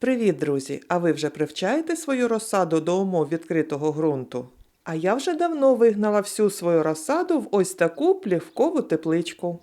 Привіт, друзі! А ви вже привчаєте свою розсаду до умов відкритого ґрунту? А я вже давно вигнала всю свою розсаду в ось таку плівкову тепличку.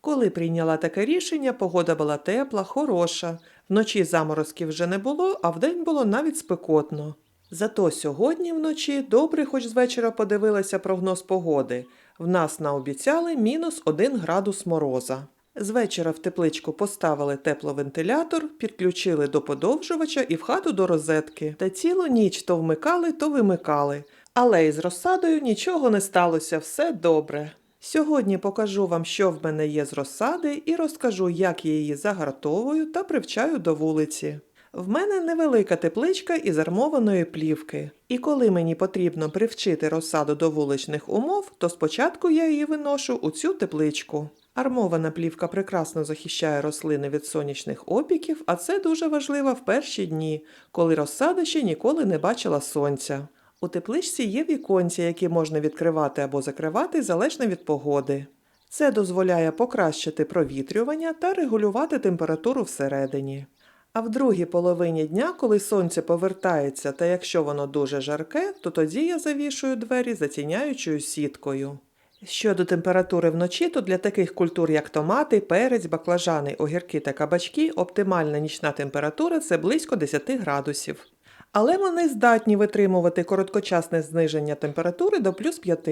Коли прийняла таке рішення, погода була тепла, хороша. Вночі заморозків вже не було, а вдень було навіть спекотно. Зато сьогодні вночі добре хоч з вечора подивилася прогноз погоди. В нас наобіцяли мінус 1 градус мороза. З вечора в тепличку поставили тепловентилятор, підключили до подовжувача і в хату до розетки. Та цілу ніч то вмикали, то вимикали. Але із розсадою нічого не сталося, все добре. Сьогодні покажу вам, що в мене є з розсади, і розкажу, як я її загартовую та привчаю до вулиці. В мене невелика тепличка із армованої плівки, і коли мені потрібно привчити розсаду до вуличних умов, то спочатку я її виношу у цю тепличку. Армована плівка прекрасно захищає рослини від сонячних опіків, а це дуже важливо в перші дні, коли розсада ще ніколи не бачила сонця. У тепличці є віконця, які можна відкривати або закривати залежно від погоди. Це дозволяє покращити провітрювання та регулювати температуру всередині. А в другій половині дня, коли сонце повертається, та якщо воно дуже жарке, то тоді я завішую двері затіняючою сіткою. Щодо температури вночі, то для таких культур, як томати, перець, баклажани, огірки та кабачки, оптимальна нічна температура це близько 10 градусів. Але вони здатні витримувати короткочасне зниження температури до плюс 5.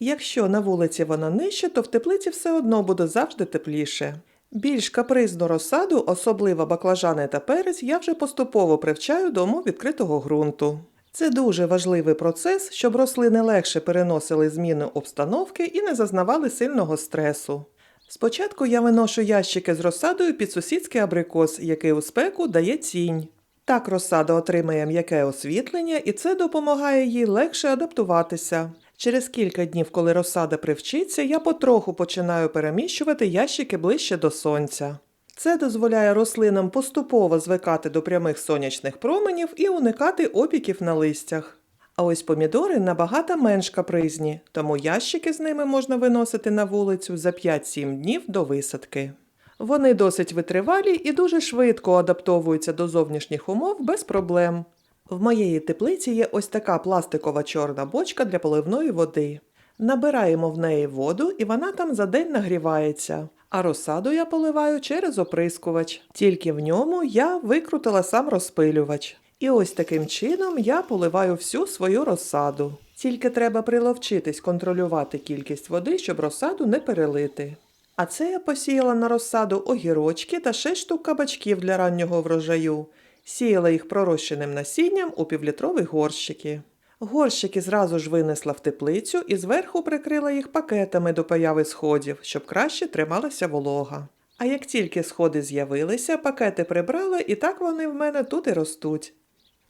Якщо на вулиці вона нижче, то в теплиці все одно буде завжди тепліше. Більш капризну розсаду, особливо баклажани та перець, я вже поступово привчаю до умов відкритого ґрунту. Це дуже важливий процес, щоб рослини легше переносили зміни обстановки і не зазнавали сильного стресу. Спочатку я виношу ящики з розсадою під сусідський абрикос, який у спеку дає тінь. Так розсада отримає м'яке освітлення, і це допомагає їй легше адаптуватися. Через кілька днів, коли розсада привчиться, я потроху починаю переміщувати ящики ближче до сонця. Це дозволяє рослинам поступово звикати до прямих сонячних променів і уникати опіків на листях. А ось помідори набагато менш капризні, тому ящики з ними можна виносити на вулицю за 5-7 днів до висадки. Вони досить витривалі і дуже швидко адаптовуються до зовнішніх умов без проблем. В моєї теплиці є ось така пластикова чорна бочка для поливної води. Набираємо в неї воду, і вона там за день нагрівається. А розсаду я поливаю через оприскувач. Тільки в ньому я викрутила сам розпилювач. І ось таким чином я поливаю всю свою розсаду. Тільки треба приловчитись контролювати кількість води, щоб розсаду не перелити. А це я посіяла на розсаду огірочки та 6 штук кабачків для раннього врожаю. Сіяла їх пророщеним насінням у півлітрові горщики. Горщики зразу ж винесла в теплицю і зверху прикрила їх пакетами до появи сходів, щоб краще трималася волога. А як тільки сходи з'явилися, пакети прибрала, і так вони в мене тут і ростуть.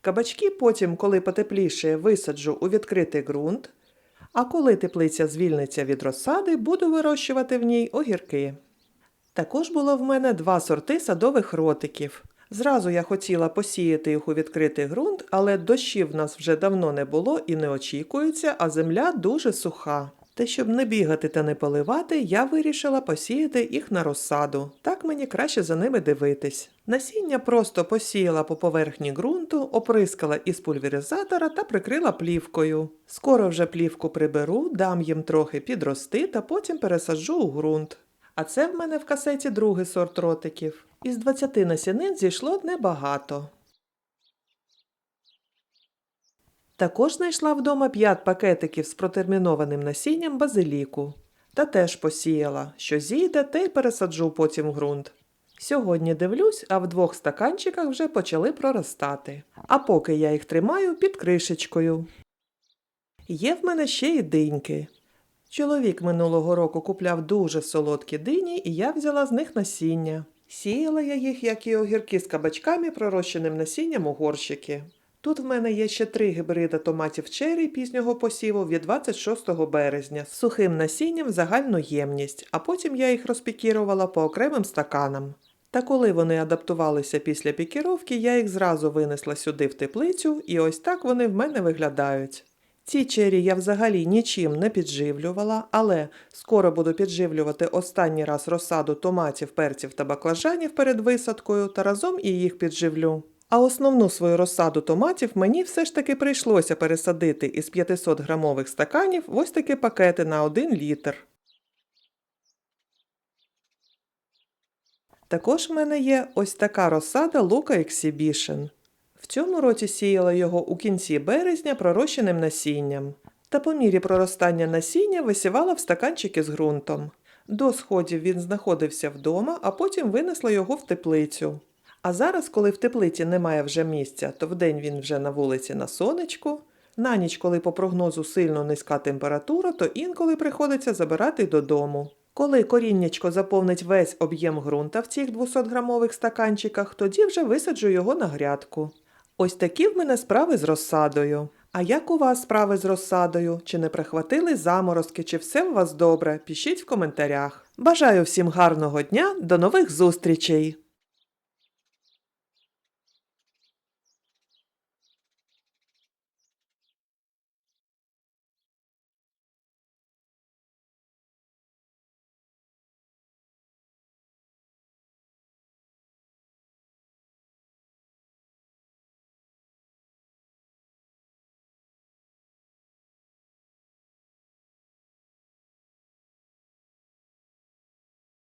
Кабачки потім, коли потепліше, висаджу у відкритий ґрунт, а коли теплиця звільниться від розсади, буду вирощувати в ній огірки. Також було в мене два сорти садових ротиків. Зразу я хотіла посіяти їх у відкритий ґрунт, але дощів в нас вже давно не було і не очікується, а земля дуже суха. Та щоб не бігати та не поливати, я вирішила посіяти їх на розсаду. Так мені краще за ними дивитись. Насіння просто посіяла по поверхні ґрунту, оприскала із пульверизатора та прикрила плівкою. Скоро вже плівку приберу, дам їм трохи підрости та потім пересаджу у ґрунт. А це в мене в касеті другий сорт ротиків. Із 20 насінин зійшло небагато. Також знайшла вдома 5 пакетиків з протермінованим насінням базиліку. Та теж посіяла, що зійде, те й пересаджу потім в ґрунт. Сьогодні дивлюсь, а в двох стаканчиках вже почали проростати. А поки я їх тримаю під кришечкою. Є в мене ще й диньки. Чоловік минулого року купляв дуже солодкі дині, і я взяла з них насіння. Сіяла я їх, як і огірки з кабачками, пророщеним насінням у горщики. Тут в мене є ще три гібрида томатів черрі пізнього посіву від 26 березня з сухим насінням в загальну ємність, а потім я їх розпікірувала по окремим стаканам. Та коли вони адаптувалися після пікіровки, я їх зразу винесла сюди в теплицю, і ось так вони в мене виглядають. Ці чері я взагалі нічим не підживлювала, але скоро буду підживлювати останній раз розсаду томатів, перців та баклажанів перед висадкою та разом і їх підживлю. А основну свою розсаду томатів мені все ж таки прийшлося пересадити із 500 грамових стаканів в ось такі пакети на 1 літр. Також в мене є ось така розсада лука Exhibition. В цьому році сіяла його у кінці березня пророщеним насінням. Та по мірі проростання насіння висівала в стаканчики з ґрунтом. До сходів він знаходився вдома, а потім винесла його в теплицю. А зараз, коли в теплиці немає вже місця, то вдень він вже на вулиці на сонечку. На ніч, коли по прогнозу сильно низька температура, то інколи приходиться забирати додому. Коли коріннячко заповнить весь об'єм ґрунта в цих 200-грамових стаканчиках, тоді вже висаджу його на грядку. Ось такі в мене справи з розсадою. А як у вас справи з розсадою? Чи не прихватили заморозки, чи все у вас добре? Пишіть в коментарях. Бажаю всім гарного дня, до нових зустрічей!